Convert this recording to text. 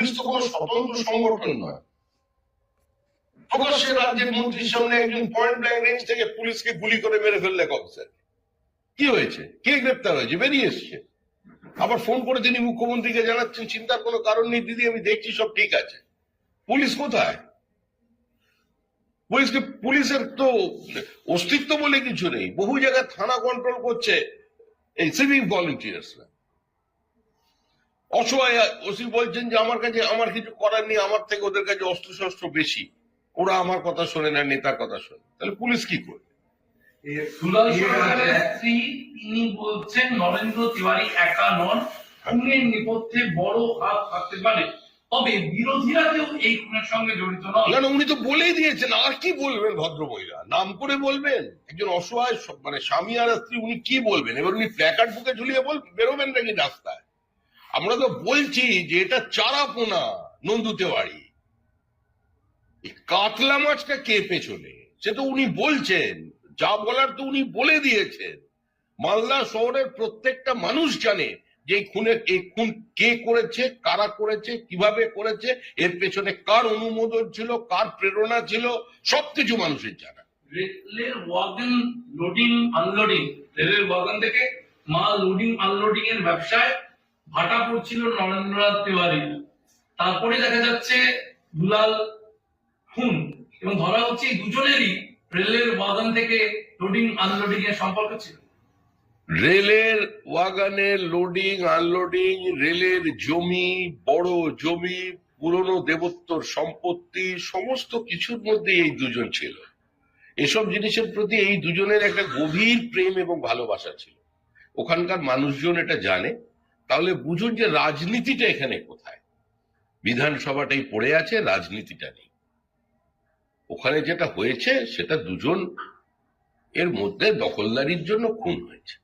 Police তো কোনো স্বতন্ত্র সংগঠন নয়। প্রকাশ্যে রাজ্যের মন্ত্রীর সামনে একজন পয়েন্ট ব্ল্যাঙ্ক রেঞ্জ থেকে পুলিশকে গুলি করে মেরে ফেললে অফিসার কি হয়েছে? কে গ্রেপ্তার হয়েছে? বেরিয়ে এসছে। আবার ফোন করে তিনি মুখ্যমন্ত্রীকে জানাচ্ছেন, চিন্তার কোনো কারণ নেই, দিদি, আমি দেখছি সব ঠিক আছে। পুলিশ কোথায়? পুলিশকে, পুলিশের তো অস্তিত্ব বলে কিছু নেই। বহু জায়গায় থানা কন্ট্রোল করছে এই সিভিক ভলেন্টিয়ার্সরা অসহায় ওসি বলছেন যে আমার কাছে আমার কিছু করার নেই আমার থেকে ওদের কাছে অস্ত্র শস্ত্র বেশি। ওরা আমার কথা শোনে না নেতার কথা শোনে। তাহলে পুলিশ কি করবে? তিনি বলছেন নরেন্দ্র তিওয়ারি একা নন। খুনের নেপথ্যে বড় হাত থাকতে পারে। তবে বিরোধীরা কেউ এই খুনের সঙ্গে জড়িত নয় না না উনি তো বলেই দিয়েছেন আর কি বলবেন ভদ্র মহিলা নাম করে বলবেন? একজন অসহায় মানে স্বামী আর স্ত্রী উনি কি বলবেন? এবার উনি প্ল্যাকার্ড বুকে ঝুলিয়ে বল বেরোবেন নাকি রাস্তায়? আমরা তো বলছি যে এটা চারা পোনা নন্দুতে বাড়ি কাতলা মাছটা কে পেছনে? সে তো উনি বলছেন। যা বলার তো উনি বলে দিয়েছেন। মালদা শহরের প্রত্যেকটা মানুষ জানে যে খুনের এই খুন কে করেছে, কারা করেছে, কীভাবে করেছে, এর পেছনে কার অনুমোদন ছিল, কার প্রেরণা ছিল, সবকিছু মানুষের জানা। রেলের ওয়াগন লোডিং আনলোডিং রেলের ওয়াগন থেকে মাল লোডিং আনলোডিং এর ব্যবসায় ভাটা পড়ছিল নরেন্দ্রনাথ তিওয়ারি। তারপরে দেখা যাচ্ছে দুলাল খুন এবং ধরা হচ্ছে এই দুজনেরই রেলের বাগান থেকে লোডিং আনলোডিং এর সম্পর্ক ছিল। রেলের ওয়াগানের লোডিং আনলোডিং রেলের জমি, বড় জমি, পুরনো দেবত্বর সম্পত্তি, সমস্ত কিছুর মধ্যে এই দুজন ছিল। এসব জিনিসের প্রতি এই দুজনের একটা গভীর প্রেম এবং ভালোবাসা ছিল। ওখানকার মানুষজন এটা জানে। তাহলে বুঝুন যে রাজনীতিটা এখানে কোথায়। বিধানসভাটাই পড়ে আছে, রাজনীতিটা নেই। ওখানে যেটা হয়েছে, সেটা দুজন এর মধ্যে দখলদারির জন্য খুন হয়েছে।